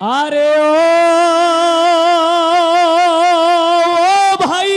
আরে ও ভাই।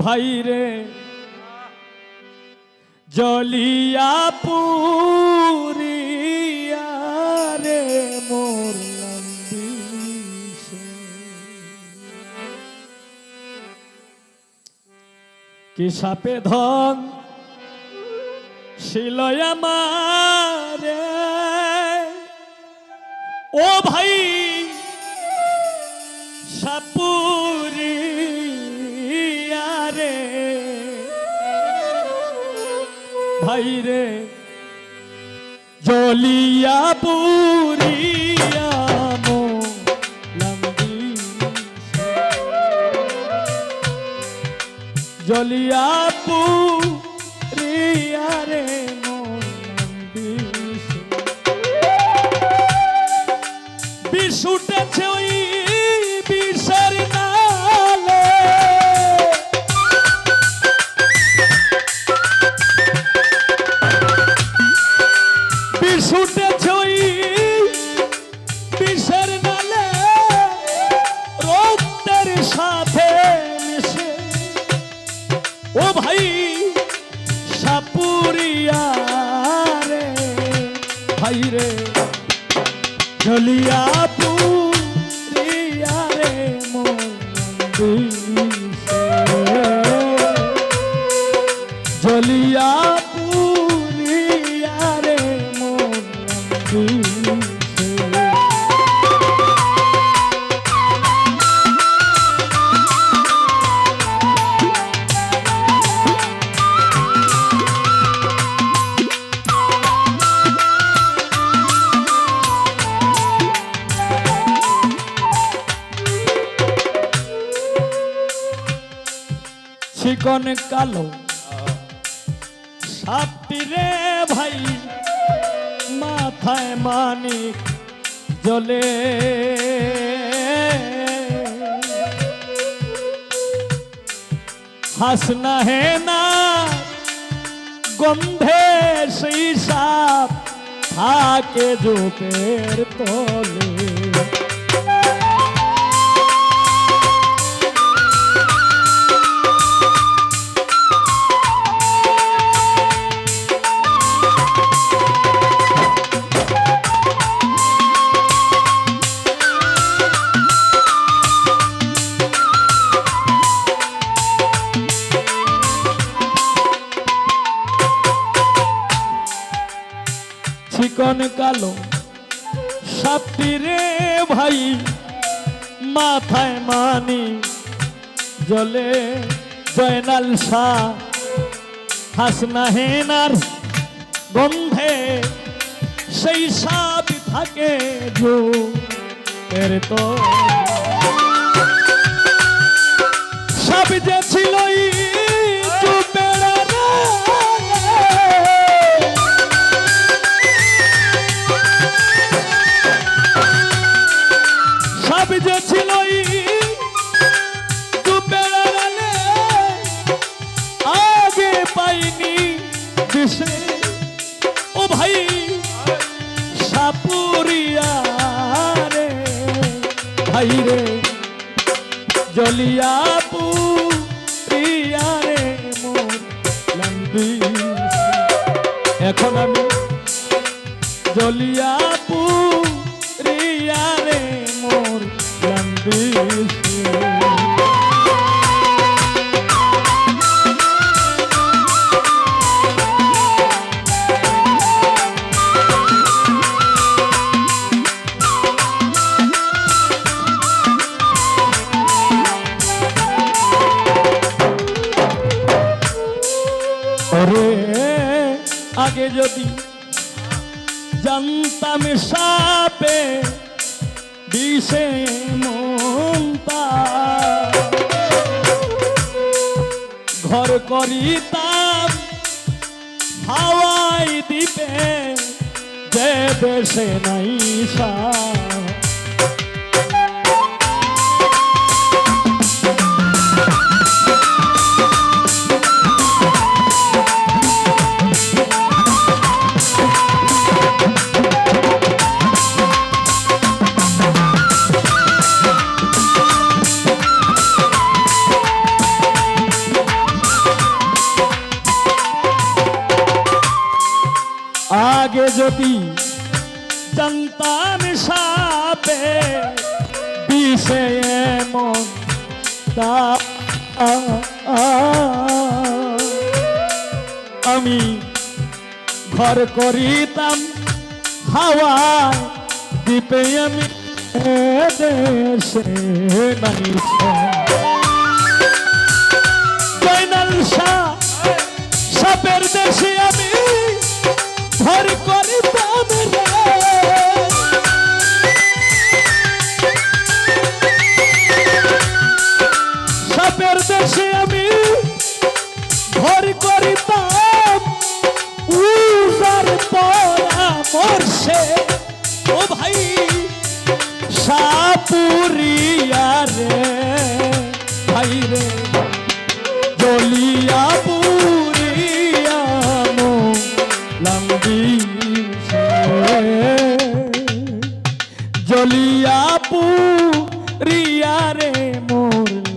ভাই রে জলিয়া পুরিয়া কি সাপে ধন? মারে ও ভাই সাপুরিয়া রে ভাই রে জলিয়া পুরিয়া জলিয়া পুরিয়া রে চিকন কালো। সাপটি রে ভাই, মাথায় মানিক জ্বলে। হাসনা হে না, গন্ধে সেই সাপ থাকে জোপের তলে। সাপটি রে ভাই, মাথায় মানি জলে জয়নাল শাহ। হাসনা হেনার গন্ধে, সেই সাপ থাকে জো এর তো। সাপ যে ছিল সাপুরিয়া রে ভাই রে জলিয়া পুরিয়া রে মোর লম্বি। এখন আমি জলিয়া পুরিয়া রে মোর লম্বি। জানতাম সাপে দিশে মনতা ঘর করিতাম হাওয়াই দিবে যে দেশে নাই সাপ জানতাম সাপে বিষে এমন তা আমি ঘর করিতাম হাওয়া দ্বীপে আমি দেশে জয়নাল শাহ, সাপের দেশে আমি ঘর করিতাম জলিয়া পুরিয়া রে মোর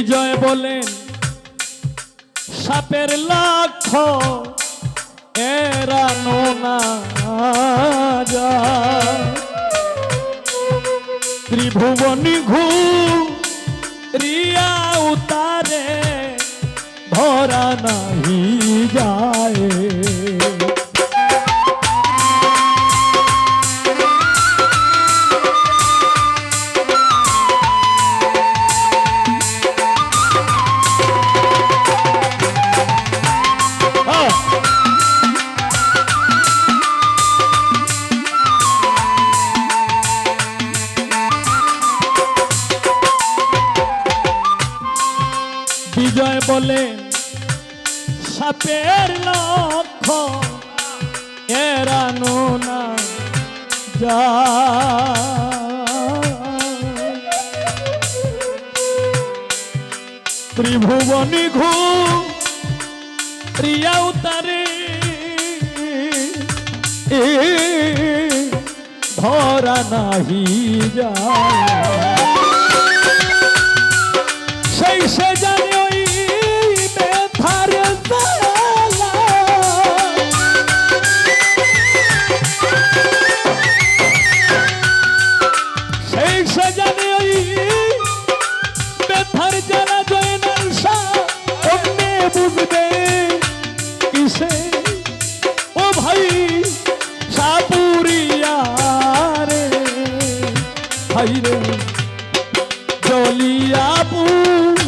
বিজয় বলেন সাপের লাখ এরা না যা ত্রিভুবনী ঘু রিয়া উতারে ভরা নাহি যায়। বলে, সাপের লক্ষ্য এরানো না যায়। ত্রিভুবনী ঘু প্রিয়া উতারে ধরা নাহি যায় সেই সে জানে ভাই রে জলিয়া পুরিয়া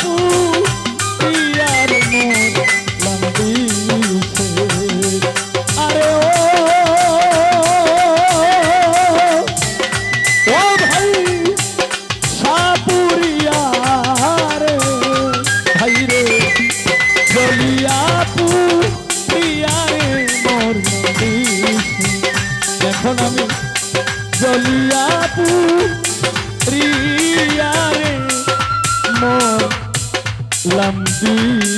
পু ইয়ার মোর লম্বিছে আরে ও ভাই, সাপুরিয়া রে, ভাই রে। জলিয়া পুরিয়া মোর এখন আমি জলিয়া পুরিয়া Hmm.